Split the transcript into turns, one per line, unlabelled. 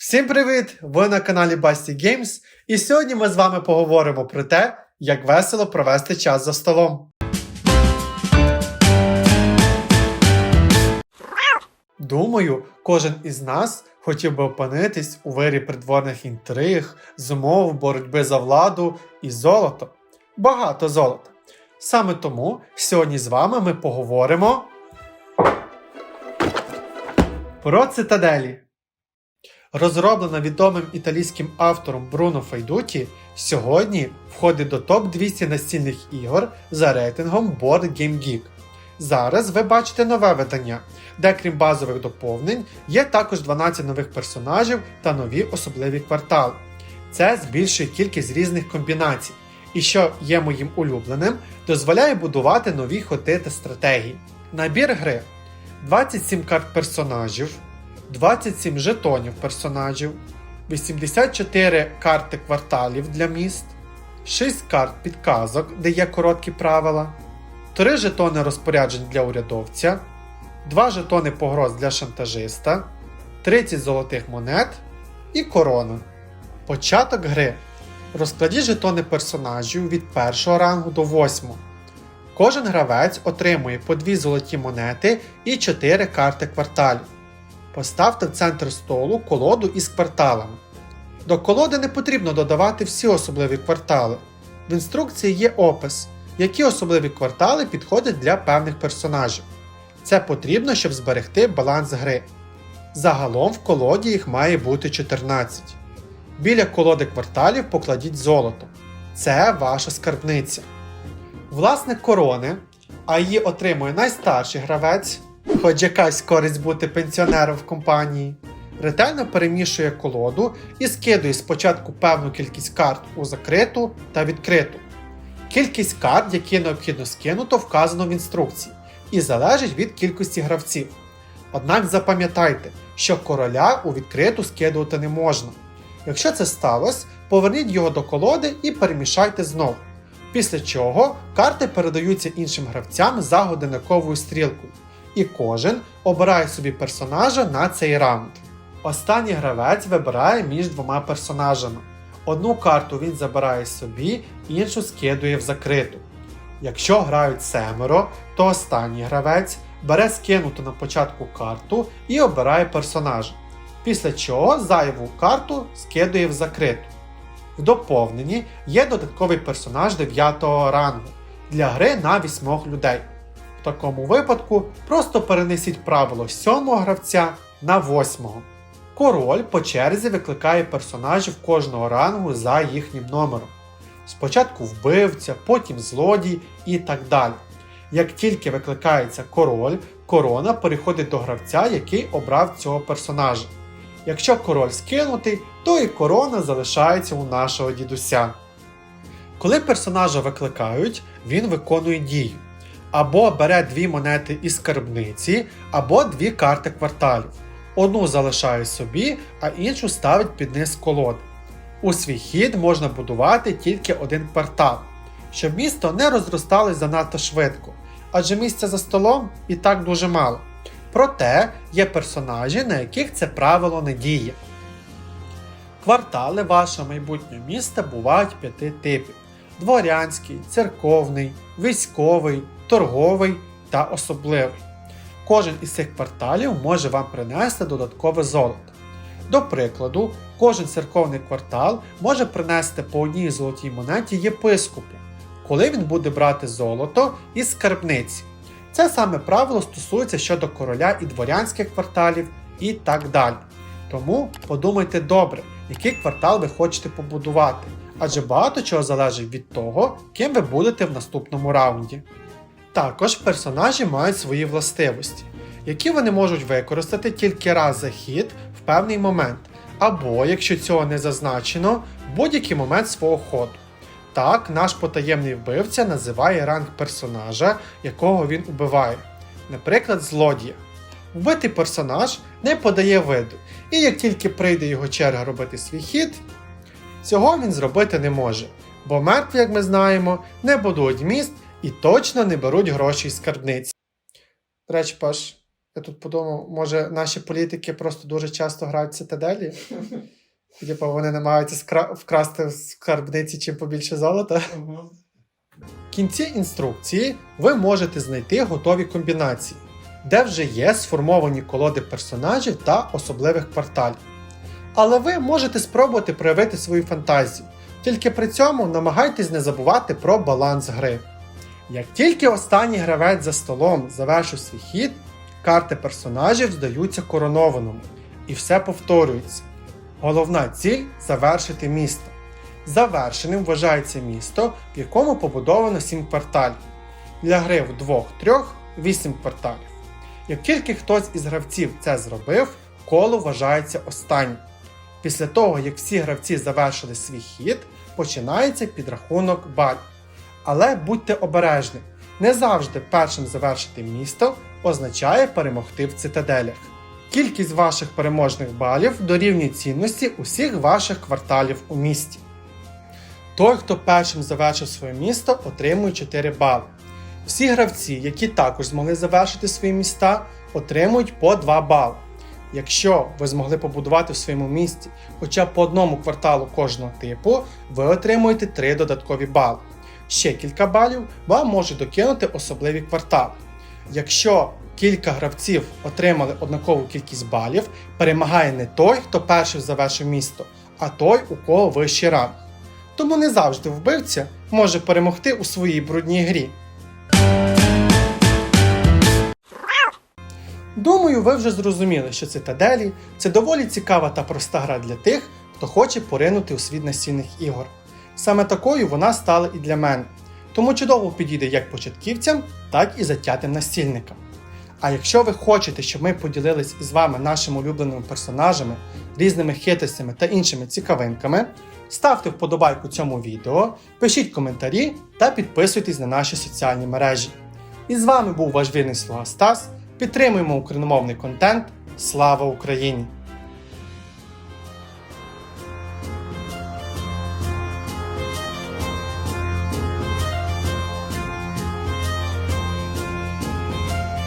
Всім привіт! Ви на каналі Basti Games, і сьогодні ми з вами поговоримо про те, як весело провести час за столом. Думаю, кожен із нас хотів би опинитись у вирі придворних інтриг, змов, боротьби за владу і золото. Багато золота. Саме тому сьогодні з вами ми поговоримо про цитаделі. Розроблена відомим італійським автором Бруно Файдуті, сьогодні входить до топ-200 настільних ігор за рейтингом Board Game Geek. Зараз ви бачите нове видання, де крім базових доповнень є також 12 нових персонажів та нові особливі квартали. Це збільшує кількість різних комбінацій, і що є моїм улюбленим, дозволяє будувати нові ходи та стратегії. Набір гри 27 карт персонажів, 27 жетонів персонажів, 84 карти кварталів для міст, 6 карт підказок, де є короткі правила, 3 жетони розпоряджень для урядовця, 2 жетони погроз для шантажиста, 30 золотих монет і корона. Початок гри. Розкладіть жетони персонажів від першого рангу до 8. Кожен гравець отримує по 2 золоті монети і 4 карти кварталів. Поставте в центр столу колоду із кварталами. До колоди не потрібно додавати всі особливі квартали. В інструкції є опис, які особливі квартали підходять для певних персонажів. Це потрібно, щоб зберегти баланс гри. Загалом в колоді їх має бути 14. Біля колоди кварталів покладіть золото. Це ваша скарбниця. Власник корони, а її отримує найстарший гравець, хоч якась користь бути пенсіонером в компанії, ретельно перемішує колоду і скидує спочатку певну кількість карт у закриту та відкриту. Кількість карт, які необхідно скинуто, вказано в інструкції і залежить від кількості гравців. Однак запам'ятайте, що короля у відкриту скидувати не можна. Якщо це сталося, поверніть його до колоди і перемішайте знову. Після чого карти передаються іншим гравцям за годинниковою стрілкою, і кожен обирає собі персонажа на цей раунд. Останній гравець вибирає між двома персонажами. Одну карту він забирає собі, іншу скидує в закриту. Якщо грають семеро, то останній гравець бере скинуту на початку карту і обирає персонажа. Після чого зайву карту скидує в закриту. В доповненні є додатковий персонаж 9 рангу для гри на 8 людей. В такому випадку просто перенесіть правило 7 гравця на 8. Король по черзі викликає персонажів кожного рангу за їхнім номером. Спочатку вбивця, потім злодій і так далі. Як тільки викликається король, корона переходить до гравця, який обрав цього персонажа. Якщо король скинутий, то і корона залишається у нашого дідуся. Коли персонажа викликають, він виконує дію. Або бере дві монети із скарбниці, або дві карти кварталів. Одну залишає собі, а іншу ставить під низ колоди. У свій хід можна будувати тільки один квартал, щоб місто не розросталось занадто швидко, адже місця за столом і так дуже мало. Проте є персонажі, на яких це правило не діє. Квартали вашого майбутнього міста бувають п'яти типів: дворянський, церковний, військовий, торговий та особливий. Кожен із цих кварталів може вам принести додаткове золото. До прикладу, кожен церковний квартал може принести по одній золотій монеті єпископу, коли він буде брати золото із скарбниці. Це саме правило стосується щодо короля і дворянських кварталів і так далі. Тому подумайте добре, який квартал ви хочете побудувати, адже багато чого залежить від того, ким ви будете в наступному раунді. Також персонажі мають свої властивості, які вони можуть використати тільки раз за хід в певний момент, або, якщо цього не зазначено, будь-який момент свого ходу. Так, наш потаємний вбивця називає ранг персонажа, якого він убиває, наприклад, злодія. Вбитий персонаж не подає виду, і як тільки прийде його черга робити свій хід, цього він зробити не може, бо мертві, як ми знаємо, не будують міст і точно не беруть гроші з скарбниці. До речі, Паш, Я тут подумав, може наші політики просто дуже часто грають в цитаделі? Типу вони намагаються вкрасти в скарбниці чим побільше золота. В кінці інструкції ви можете знайти готові комбінації, де вже є сформовані колоди персонажів та особливих кварталів. Але ви можете спробувати проявити свою фантазію, тільки при цьому намагайтесь не забувати про баланс гри. Як тільки останній гравець за столом завершив свій хід, карти персонажів здаються коронованому, і все повторюється. Головна ціль завершити місто. Завершеним вважається місто, в якому побудовано 7 кварталів. Для гри в 2-3 8 кварталів. Як тільки хтось із гравців це зробив, коло вважається останнім. Після того, як всі гравці завершили свій хід, починається підрахунок балів. Але будьте обережні, не завжди першим завершити місто означає перемогти в цитаделях. Кількість ваших переможних балів дорівнює цінності усіх ваших кварталів у місті. Той, хто першим завершив своє місто, отримує 4 бали. Всі гравці, які також змогли завершити свої міста, отримують по 2 бали. Якщо ви змогли побудувати в своєму місті хоча б по одному кварталу кожного типу, ви отримуєте 3 додаткові бали. Ще кілька балів вам можуть докинути особливі квартали. Якщо кілька гравців отримали однакову кількість балів, перемагає не той, хто перший завершив місто, а той, у кого вищий ранг. Тому не завжди вбивця може перемогти у своїй брудній грі. Думаю, ви вже зрозуміли, що цитаделі це доволі цікава та проста гра для тих, хто хоче поринути у світ настільних ігор. Саме такою вона стала і для мене, тому чудово підійде як початківцям, так і затятим настільникам. А якщо ви хочете, щоб ми поділились із вами нашими улюбленими персонажами, різними хитростями та іншими цікавинками, ставте вподобайку цьому відео, пишіть коментарі та підписуйтесь на наші соціальні мережі. І з вами був ваш вірний слуга Стас. Підтримуємо україномовний контент. Слава Україні!